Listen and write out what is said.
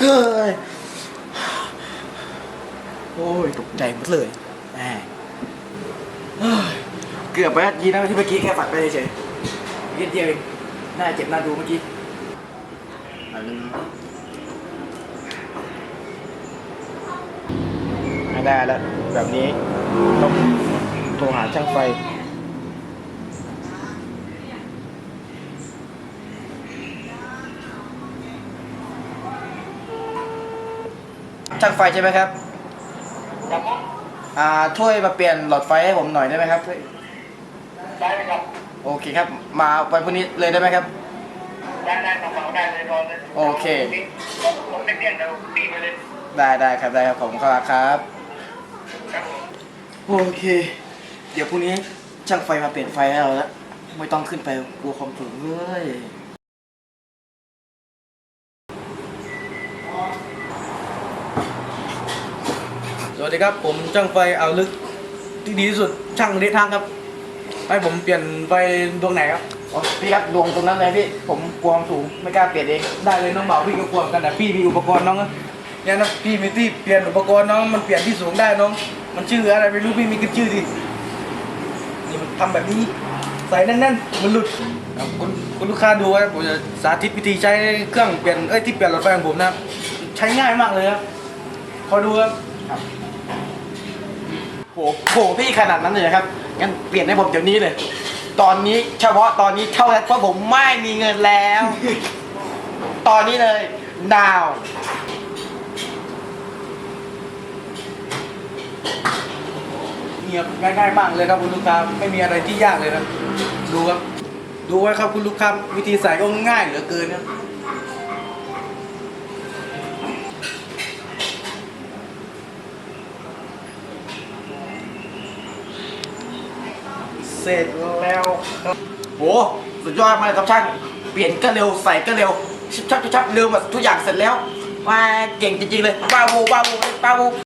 เฮ้ย โอ้ยตกใจหมดเลยแหมเฮ้ยเกือบไปแล้วยีนะที่เมื่อกี้แค่ฝักไปเฉยๆนิดเดียวเองน่าเจ็บน่าดูเมื่อกี้อันนึงได้แล้วแบบนี้ต้องโทรหาช่างไฟ ช่างไฟใช่ไหมครับครับผมอ่าช่วยมาเปลี่ยนหลอดไฟให้ผมหน่อยได้ไหมครับ ได้ไหมครับโอเคครับ มาวันพรุ่งนี้เลยได้ไหมครับ ได้ได้กระเป๋าได้เลยรอเลยโอเค ผมไม่เลี่ยนเดี๋ยวตีไปเลยได้ได้ครับได้ครับผมครับครับ ครับผม โอเค เดี๋ยวพรุ่งนี้ช่างไฟมาเปลี่ยนไฟให้เราแล้วไม่ต้องขึ้นไปกลัวความสูงเลย วัสดีครับ ผมช่างไฟเอาลึกที่ดีที่สุดช่างเดทางครับ ให้ผมเปลี่ยนไฟดวงไหนครับอ๋อพี่ครับดวงตรงนั้นเลยพี่ผมกลัวความสูงไม่กล้าเปลี่ยนเองได้เลยน้องเบาพี่ก็กลัวเหมือนกันแต่พี่มีอุปกรณ์น้องนะเนี่ยนะพี่มีที่เปลี่ยนอุปกรณ์น้องมันเปลี่ยนที่สูงได้น้อง มันชื่ออะไรไม่รู้พี่มีขึ้นชื่อดินี่มันทำแบบนี้ใส่แน่นๆมันหลุดเอาคุณคุณลูกค้าดูไว้ผมจะสาธิตวิธีใช้เครื่องเปลี่ยนเอ้ยที่เปลี่ยนหลอดไฟของผมนะครับใช้ง่ายมากเลยครับขอดูครับ โหโหพี่ขนาดนั้นเลยครับงั้นเปลี่ยนให้ผมเดี๋ยวนี้เลย ตอนนี้เฉพาะตอนนี้เท่านั้นเพราะผมไม่มีเงินแล้ว ตอนนี้เลยดาวเงียบง่ายๆมากเลยครับคุณลูกค้าไม่มีอะไรที่ยากเลยนะดูครับดูไว้ครับคุณลูกค้าวิธีใส่ก็ง่ายเหลือเกินครับ เสร็จแล้วครับโหสุดยอดมากครับช่าง เปลี่ยนก็เร็วใส่ก็เร็วชับชับชับเร็วแบบทุกอย่างเสร็จแล้วว่าเก่งจริงๆเลยบ้าบูบ้าบูบ้าบู